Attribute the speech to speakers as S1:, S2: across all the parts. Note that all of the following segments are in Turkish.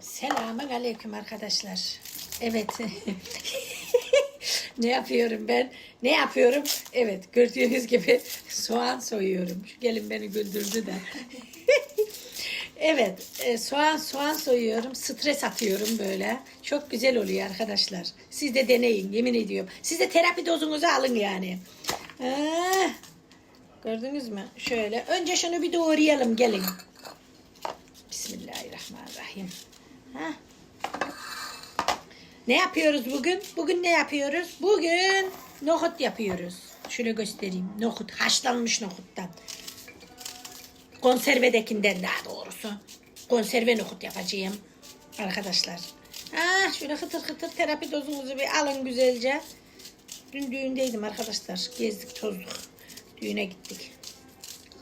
S1: Selamun aleyküm arkadaşlar. Evet. ne yapıyorum ben? Ne yapıyorum? Evet gördüğünüz gibi soğan soyuyorum. Şu gelin beni güldürdü de. evet e, soğan soğan soyuyorum. Stres atıyorum böyle. Çok güzel oluyor arkadaşlar. Siz de deneyin yemin ediyorum. Siz de terapi dozunuzu alın yani. Gördünüz mü? Şöyle. Önce şunu bir doğrayalım gelin. Bismillahirrahmanirrahim. Ne yapıyoruz bugün? Bugün ne yapıyoruz? Bugün nohut yapıyoruz. Şöyle göstereyim. Nohut. Haşlanmış nohuttan. Konservedekinden daha doğrusu. Konserve nohut yapacağım. Arkadaşlar. Ah şöyle hıtır hıtır terapi dozunuzu bir alın güzelce. Dün düğündeydim arkadaşlar. Gezdik tozduk. Düğüne gittik.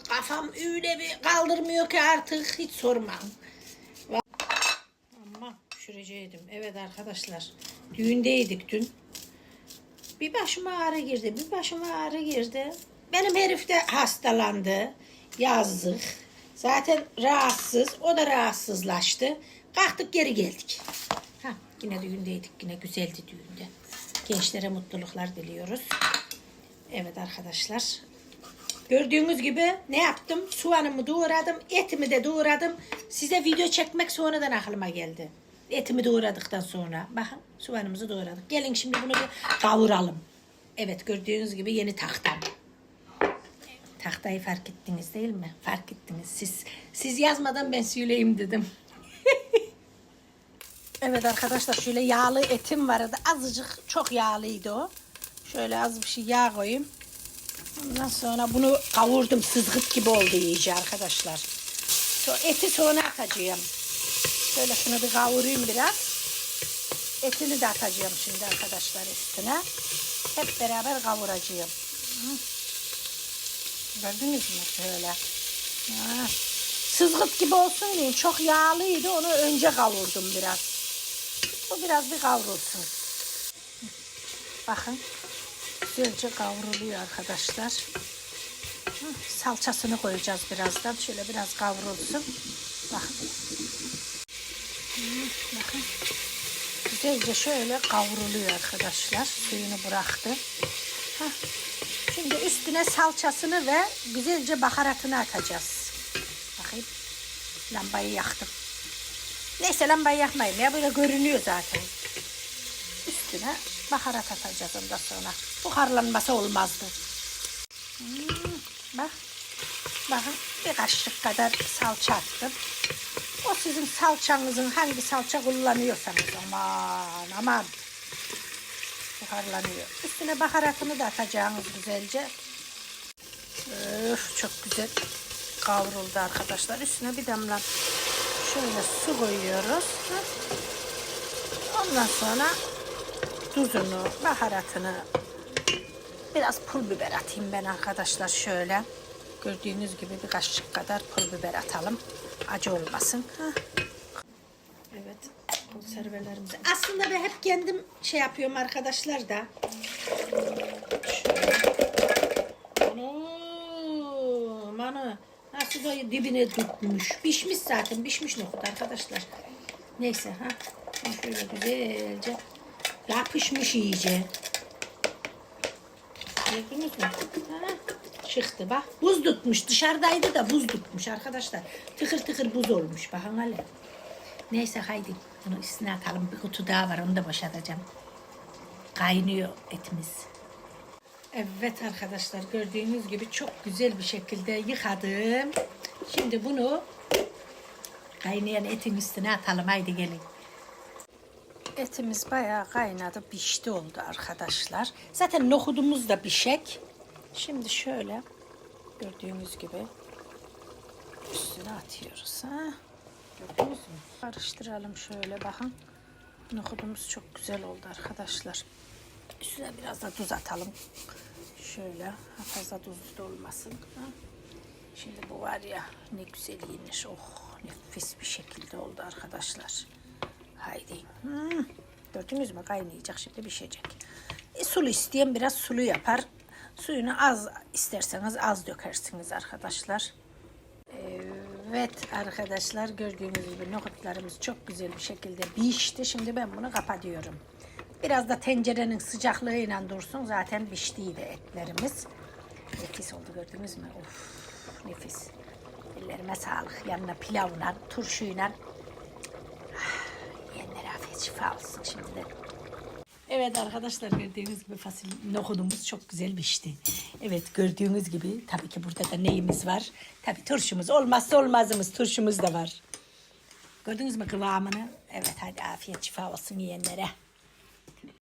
S1: Kafam öyle bir kaldırmıyor ki artık hiç sormam. Pişireceğim. Evet arkadaşlar. Düğündeydik dün. Bir başıma ağrı girdi. Bir başıma ağrı girdi. Benim herif de hastalandı. Yazdık. Zaten rahatsız. O da rahatsızlaştı. Kalktık geri geldik. Ha, yine düğündeydik. Yine güzeldi düğünde. Gençlere mutluluklar diliyoruz. Evet arkadaşlar. Gördüğünüz gibi ne yaptım? Soğanımı doğradım, etimi de doğradım. Size video çekmek sonradan aklıma geldi. Etimi doğradıktan sonra. Bakın soğanımızı doğradık. Gelin şimdi bunu bir kavuralım. Evet gördüğünüz gibi yeni tahtam. Tahtayı fark ettiniz değil mi? Fark ettiniz. Siz siz yazmadan ben söyleyeyim dedim. evet arkadaşlar şöyle yağlı etim vardı. Azıcık çok yağlıydı o. Şöyle az bir şey yağ koyayım. Ondan sonra bunu kavurdum. Sızgıt gibi oldu iyice arkadaşlar. Eti sonra atacağım. Şöyle şunu bir kavurayım biraz. Etini de atacağım şimdi arkadaşlar üstüne. Hep beraber kavuracağım. Gördünüz mü şöyle. Sızgıt gibi olsun diye çok yağlıydı. Onu önce kavurdum biraz. Bu biraz bir kavrulsun. Bakın. Güzelce kavruluyor arkadaşlar. Salçasını koyacağız birazdan. Şöyle biraz kavrulsun. Bakın. Bakın. Güzelce şöyle kavruluyor arkadaşlar. Suyunu bıraktı. Şimdi üstüne salçasını ve güzelce baharatını atacağız. Bakayım. Lambayı yaktım. Neyse lambayı yakmayayım ya böyle görünüyor zaten. Üstüne baharat atacağız ondan sonra. Buharlanması olmazdı. Hmm, bak. Bakın bir kaşık kadar salça attım. O sizin salçanızın hangi salça kullanıyorsanız aman aman. Buharlanıyor. Üstüne baharatını da atacağınız güzelce. Öf, çok güzel kavruldu arkadaşlar. Üstüne bir damla şöyle su koyuyoruz. Ondan sonra tuzunu, baharatını biraz pul biber atayım ben arkadaşlar şöyle. Gördüğünüz gibi bir kaşık kadar pul biber atalım. Acı olmasın. Hah. Evet konservelerimizi. Aslında ben hep kendim şey yapıyorum arkadaşlar da. Şöyle. Manı. Nasıl dibine tutmuş. Pişmiş zaten. Pişmiş nohut arkadaşlar. Neyse ha. Şöyle güzelce yapışmış iyice. Gördünüz mü? Ha, çıktı bak. Buz tutmuş. Dışarıdaydı da buz tutmuş arkadaşlar. Tıkır tıkır buz olmuş. Bakın hele. Neyse haydi. Bunu üstüne atalım. Bir kutu daha var. Onu da boşaltacağım. Kaynıyor etimiz. Evet arkadaşlar gördüğünüz gibi çok güzel bir şekilde yıkadım. Şimdi bunu kaynayan etin üstüne atalım. Haydi gelin. Etimiz bayağı kaynadı, pişti oldu arkadaşlar. Zaten nohudumuz da pişek. Şimdi şöyle gördüğünüz gibi üstüne atıyoruz. Ha? Gördünüz mü? Karıştıralım şöyle bakın. Nohudumuz çok güzel oldu arkadaşlar. Üstüne biraz da tuz atalım. Şöyle fazla tuzlu da olmasın. Ha? Şimdi bu var ya ne güzel yenir. Oh nefis bir şekilde oldu arkadaşlar. Haydi. Hmm. Gördünüz mü? Kaynayacak şimdi pişecek. E, sulu isteyen biraz sulu yapar. Suyunu az isterseniz az dökersiniz arkadaşlar. Evet. Arkadaşlar gördüğünüz gibi nohutlarımız çok güzel bir şekilde pişti. Şimdi ben bunu kapatıyorum. Biraz da tencerenin sıcaklığıyla dursun. Zaten piştiydi etlerimiz. Nefis oldu gördünüz mü? Of nefis. Ellerime sağlık. Yanına pilavla, turşuyla. Ah, Yiyenlere afiyet şifa olsun şimdiden. Evet arkadaşlar gördüğünüz gibi fasulye nohudumuz çok güzel pişti. Evet gördüğünüz gibi tabii ki burada da neyimiz var? Tabii turşumuz olmazsa olmazımız turşumuz da var. Gördünüz mü kıvamını? Evet hadi afiyet şifa olsun yiyenlere.